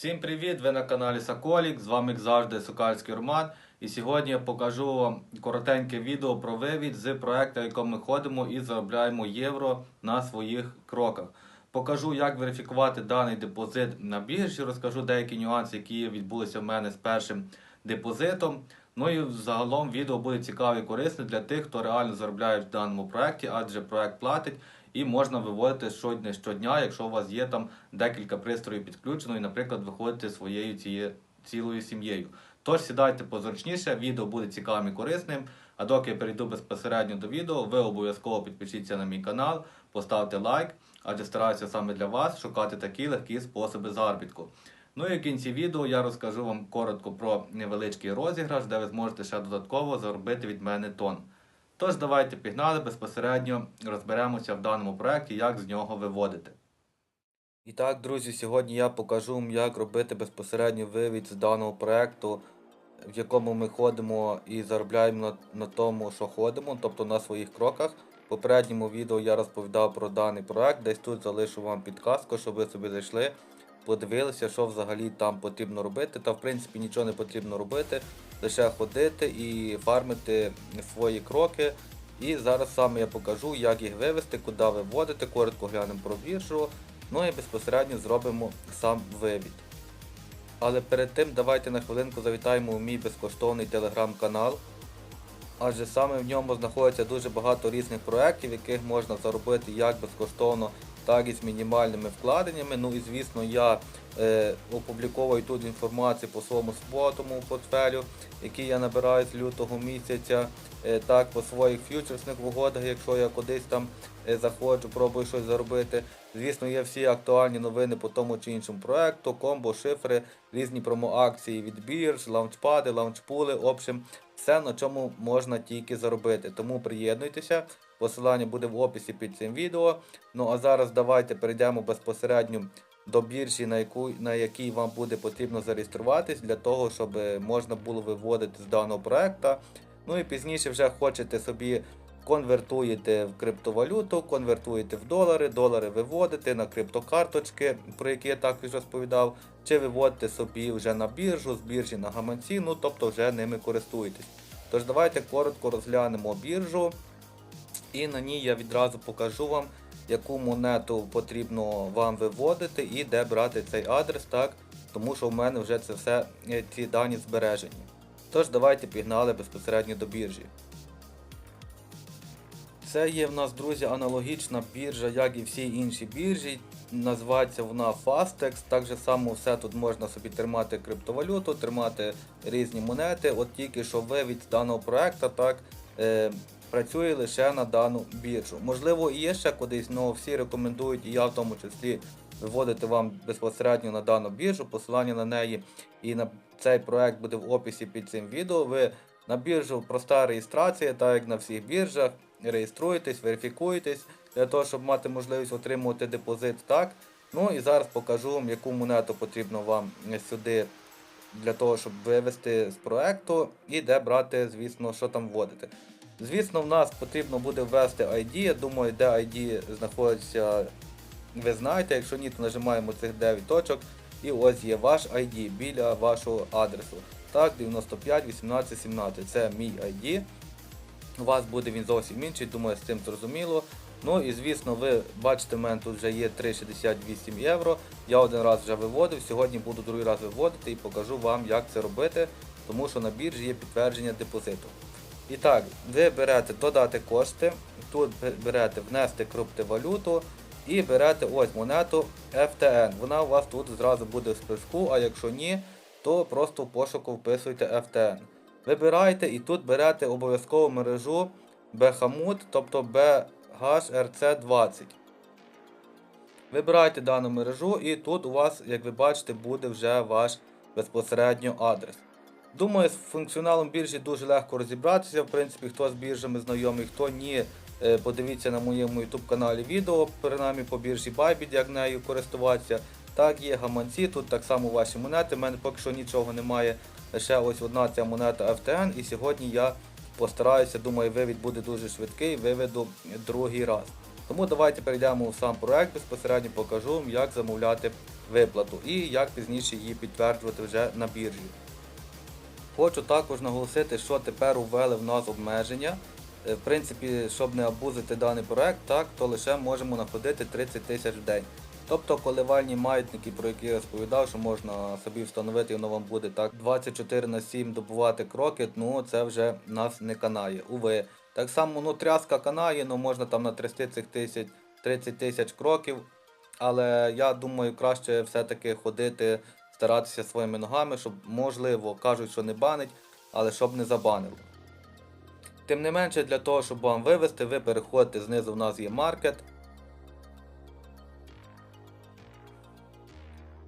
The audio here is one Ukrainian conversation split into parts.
Всім привіт! Ви на каналі Соколік. З вами як завжди Сокальський Роман. І сьогодні я покажу вам коротеньке відео про вивід з проекту, в якому ми ходимо і заробляємо євро на своїх кроках. Покажу, як верифікувати даний депозит на біржі, розкажу деякі нюанси, які відбулися в мене з першим депозитом. Ну і загалом відео буде цікаве і корисне для тих, хто реально заробляє в даному проекті, адже проект платить і можна виводити щодня щодня, якщо у вас є там декілька пристроїв підключено, і, наприклад, виходите своєю цією цілою сім'єю. Тож сідайте позручніше, відео буде цікавим і корисним. А доки я перейду безпосередньо до відео, ви обов'язково підпишіться на мій канал, поставте лайк, адже стараюся саме для вас шукати такі легкі способи заробітку. Ну і в кінці відео я розкажу вам коротко про невеличкий розіграш, де ви зможете ще додатково заробити від мене тон. Тож давайте пігнали безпосередньо розберемося в даному проєкті, як з нього виводити. І так, друзі, сьогодні я покажу вам, як робити безпосередньо вивід з даного проєкту, в якому ми ходимо і заробляємо на, на тому, що ходимо, тобто на своїх кроках. В попередньому відео я розповідав про даний проект, десь тут залишу вам підказку, щоб ви собі зайшли, подивилися, що взагалі там потрібно робити. Та в принципі нічого не потрібно робити, лише ходити і фармити свої кроки. І зараз саме я покажу, як їх вивести, куди виводити, коротко глянемо про біржу. Ну і безпосередньо зробимо сам вивід. Але перед тим давайте на хвилинку завітаємо у мій безкоштовний телеграм-канал. Адже саме в ньому знаходиться дуже багато різних проєктів, яких можна заробити як безкоштовно, так і з мінімальними вкладеннями. Ну і звісно, я е, опубліковую тут інформацію по своєму спотому портфелю, який я набираю з лютого місяця, е, так по своїх фьючерсних угодах, якщо я кудись там е, заходжу, пробую щось заробити. Звісно, є всі актуальні новини по тому чи іншому проекту, комбо, шифри, різні промоакції від бірж, лаунчпади, лаунчпули, в общем, все на чому можна тільки заробити. Тому приєднуйтеся. Посилання буде в описі під цим відео. Ну а зараз давайте перейдемо безпосередньо до біржі, на яку на якій вам буде потрібно зареєструватись для того, щоб можна було виводити з даного проекту. Ну і пізніше вже хочете собі конвертуєте в криптовалюту, конвертуєте в долари, долари виводите на криптокарточки, про які я також розповідав, чи виводите собі вже на біржу, з біржі на гаманці, ну тобто вже ними користуєтесь. Тож давайте коротко розглянемо біржу. І на ній я відразу покажу вам, яку монету потрібно вам виводити і де брати цей адрес, так? Тому що в мене вже це все е, ці дані збережені. Тож давайте пігнали безпосередньо до біржі. Це є в нас, друзі, аналогічна біржа, як і всі інші біржі. Називається вона Fastex. Так же само все тут можна собі тримати криптовалюту, тримати різні монети. От тільки що вивід з даного проекту так, е, працює лише на дану біржу. Можливо, і є ще кудись, але всі рекомендують, і я в тому числі виводити вам безпосередньо на дану біржу, посилання на неї і на цей проект буде в описі під цим відео. Ви на біржу проста реєстрація, так як на всіх біржах. Реєструєтесь, верифікуєтесь для того, щоб мати можливість отримувати депозит. так. Ну і зараз покажу вам, яку монету потрібно вам сюди для того, щоб вивести з проекту і де брати, звісно, що там вводити. Звісно, в нас потрібно буде ввести ID. Я думаю, де ID знаходиться, ви знаєте. Якщо ні, то нажимаємо цих 9 точок. І ось є ваш ID біля вашого адресу. Так, 95 18 17. Це мій ID. У вас буде він зовсім інший, думаю, з цим зрозуміло. Ну і звісно, ви бачите, в мене тут вже є 3,68 євро. Я один раз вже виводив, сьогодні буду другий раз виводити і покажу вам, як це робити, тому що на біржі є підтвердження депозиту. І так, ви берете додати кошти, тут берете внести криптовалюту і берете ось монету FTN. Вона у вас тут зразу буде в списку, а якщо ні, то просто в пошуку вписуйте FTN. Вибираєте і тут берете обов'язково мережу Bhamut, тобто BHRC20. Вибираєте дану мережу і тут у вас, як ви бачите, буде вже ваш безпосередньо адрес. Думаю, з функціоналом біржі дуже легко розібратися. В принципі, хто з біржами знайомий, хто ні, е, подивіться на моєму YouTube каналі відео, принаймні по біржі Bybit, як нею користуватися. Так, є гаманці, тут так само ваші монети. У мене поки що нічого немає. Лише ось одна ця монета FTN. І сьогодні я постараюся, думаю, вивід буде дуже швидкий, виведу другий раз. Тому давайте перейдемо в сам проект, безпосередньо покажу вам, як замовляти виплату і як пізніше її підтверджувати вже на біржі. Хочу також наголосити, що тепер ввели в нас обмеження. Е, В принципі, щоб не абузити даний проект, так, то лише можемо находити 30 тисяч в день. Тобто коливальні маятники, про які я розповідав, що можна собі встановити, воно вам буде так 24 на 7 добувати кроки, ну це вже нас не канає. Уви. Так само ну, тряска канає, ну можна там натрясти цих тисяч, 30 тисяч кроків. Але я думаю, краще все-таки ходити, старатися своїми ногами, щоб можливо кажуть, що не банить, але щоб не забанило. Тим не менше, для того, щоб вам вивести, ви переходите знизу, в нас є маркет.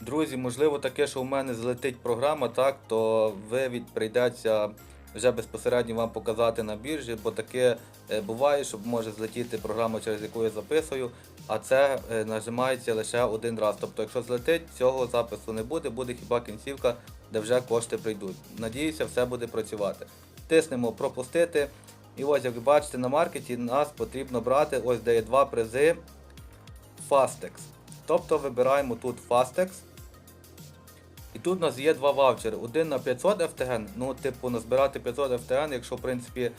Друзі, можливо таке, що у мене злетить програма, так, то вивід прийдеться вже безпосередньо вам показати на біржі, бо таке е, буває, що може злетіти програма, через яку я записую, а це е, нажимається лише один раз. Тобто, якщо злетить, цього запису не буде, буде хіба кінцівка, де вже кошти прийдуть. Надіюся, все буде працювати. Тиснемо пропустити. І ось, як ви бачите, на маркеті нас потрібно брати, ось де є два призи Fastex. Тобто вибираємо тут Fastex. І тут у нас є два ваучери. Один на 500 FTN, ну, типу, назбирати 500 FTN, якщо, в принципі,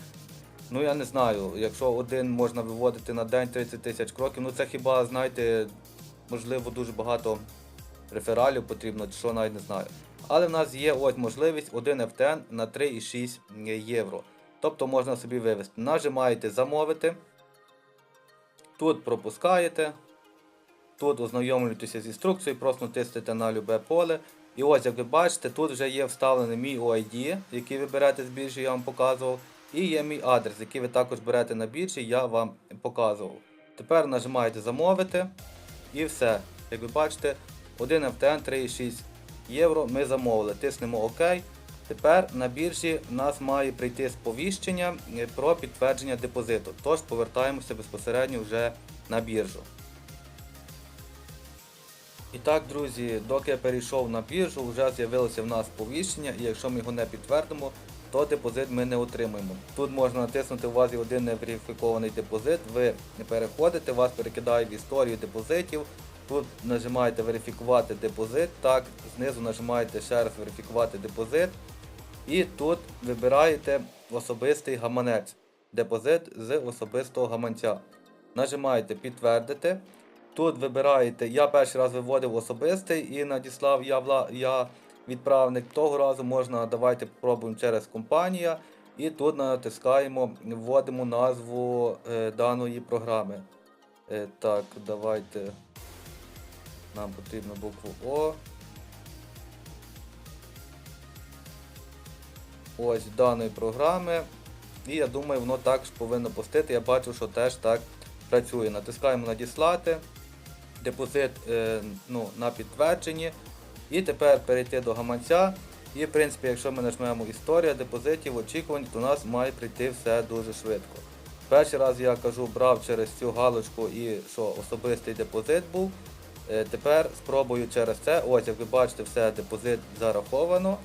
ну я не знаю, якщо один можна виводити на день 30 тисяч кроків, ну це хіба, знаєте, можливо, дуже багато рефералів потрібно, чи що навіть не знаю. Але в нас є ось можливість 1 FTN на 3,6 євро. Тобто можна собі вивести. Нажимаєте замовити. Тут пропускаєте. Тут ознайомлюєтеся з інструкцією, просто тиснете на любе поле. І ось, як ви бачите, тут вже є вставлений мій OID, який ви берете з біржі, я вам показував. І є мій адрес, який ви також берете на біржі, я вам показував. Тепер нажимаєте замовити. І все. Як ви бачите, 1 FTN 3,6 євро ми замовили. Тиснемо ОК. Тепер на біржі в нас має прийти сповіщення про підтвердження депозиту. Тож повертаємося безпосередньо вже на біржу. І так, друзі, доки я перейшов на біржу, вже з'явилося в нас сповіщення, і якщо ми його не підтвердимо, то депозит ми не отримаємо. Тут можна натиснути у вас один неверифікований депозит, ви не переходите, вас перекидає в історію депозитів. Тут нажимаєте верифікувати депозит, так, знизу нажимаєте ще раз верифікувати депозит. І тут вибираєте особистий гаманець, депозит з особистого гаманця. Нажимаєте підтвердити. Тут вибираєте, я перший раз виводив особистий і надіслав я, вла, я відправник. Того разу можна, давайте спробуємо через компанія. І тут натискаємо, вводимо назву е, даної програми. Е, так, давайте. Нам потрібно букву О. Ось даної програми. І я думаю, воно також повинно пустити. Я бачу, що теж так працює. Натискаємо надіслати. Депозит е, ну, на підтвердженні. І тепер перейти до гаманця. І в принципі, якщо ми нажмемо історія депозитів, очікувань, то у нас має прийти все дуже швидко. Перший раз я кажу, брав через цю галочку і що особистий депозит був. Е, тепер спробую через це. Ось, як ви бачите, все депозит зараховано.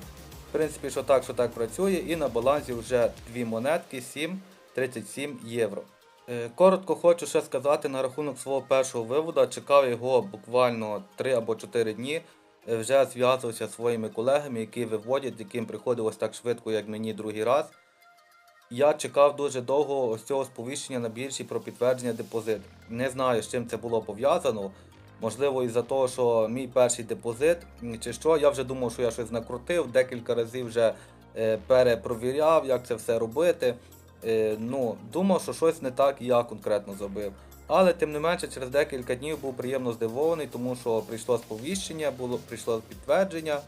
В принципі, що так, що так працює, і на балансі вже дві монетки 7,37 євро. Е, Коротко хочу ще сказати на рахунок свого першого виводу. Чекав його буквально 3 або 4 дні. Е, Вже зв'язувався зі своїми колегами, які виводять, яким приходилось так швидко, як мені другий раз. Я чекав дуже довго ось цього сповіщення на біржі про підтвердження депозиту. Не знаю, з чим це було пов'язано. Можливо, із-за того, що мій перший депозит, чи що, я вже думав, що я щось накрутив, декілька разів вже е, перепровіряв, як це все робити. Е, ну, думав, що щось не так я конкретно зробив. Але тим не менше, через декілька днів був приємно здивований, тому що прийшло сповіщення, було прийшло підтвердження.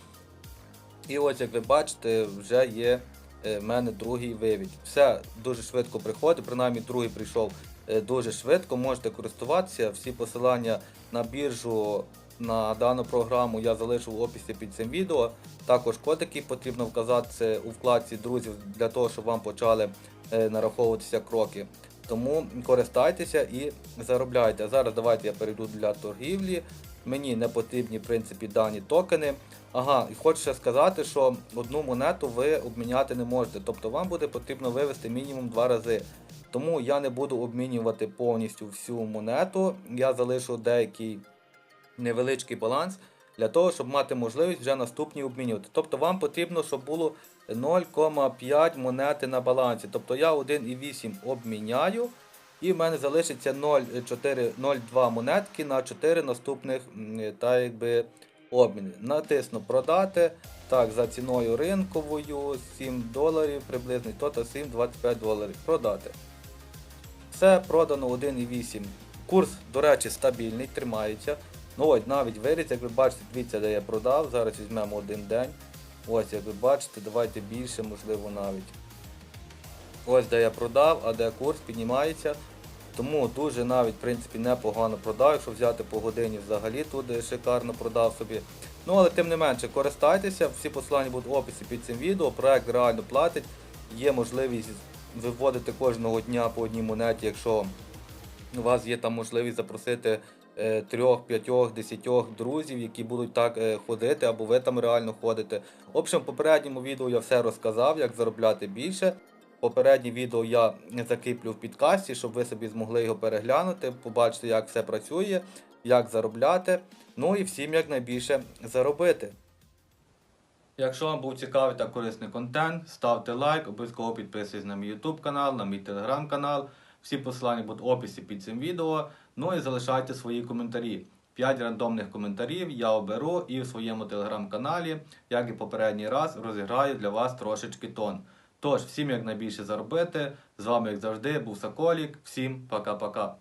І ось, як ви бачите, вже є е, в мене другий вивід. Все дуже швидко приходить, принаймні другий прийшов е, дуже швидко, можете користуватися. Всі посилання на біржу на дану програму я залишу в описі під цим відео. Також код, який потрібно вказати у вкладці друзів для того, щоб вам почали нараховуватися кроки. Тому користайтеся і заробляйте. Зараз давайте я перейду для торгівлі. Мені не потрібні в принципі дані токени. Ага, і хочу ще сказати, що одну монету ви обміняти не можете. Тобто вам буде потрібно вивести мінімум два рази. Тому я не буду обмінювати повністю всю монету. Я залишу деякий невеличкий баланс для того, щоб мати можливість вже наступні обмінювати. Тобто вам потрібно, щоб було 0,5 монети на балансі. Тобто я 1,8 обміняю. І в мене залишиться 0,2 монетки на 4 наступних та якби обміни. Натисну продати. Так, за ціною ринковою 7 доларів приблизно, то 7,25 доларів. Продати. Все продано 1,8. Курс, до речі, стабільний, тримається. Ну ось навіть виріс, як ви бачите, дивіться, де я продав. Зараз візьмемо один день. Ось, як ви бачите, давайте більше, можливо, навіть. Ось де я продав, а де курс піднімається. Тому дуже навіть в принципі непогано продав. Якщо взяти по годині взагалі тут шикарно продав собі. Ну але тим не менше користайтеся, всі посилання будуть в описі під цим відео. Проект реально платить. Є можливість виводити кожного дня по одній монеті, якщо у вас є там можливість запросити трьох, п'ятьох, десятьох друзів, які будуть так е, ходити, або ви там реально ходите. В общем, в попередньому відео я все розказав, як заробляти більше. Попереднє відео я закріплю в підкасті, щоб ви собі змогли його переглянути, побачити, як все працює, як заробляти. Ну і всім якнайбільше заробити. Якщо вам був цікавий та корисний контент, ставте лайк, обов'язково підписуйтесь на мій YouTube канал, на мій телеграм канал. Всі посилання будуть в описі під цим відео. Ну і залишайте свої коментарі. 5 рандомних коментарів я оберу і в своєму телеграм-каналі, як і попередній раз, розіграю для вас трошечки тон. Тож, всім як найбільше заробити. З вами, як завжди, був Соколік. Всім пока-пока.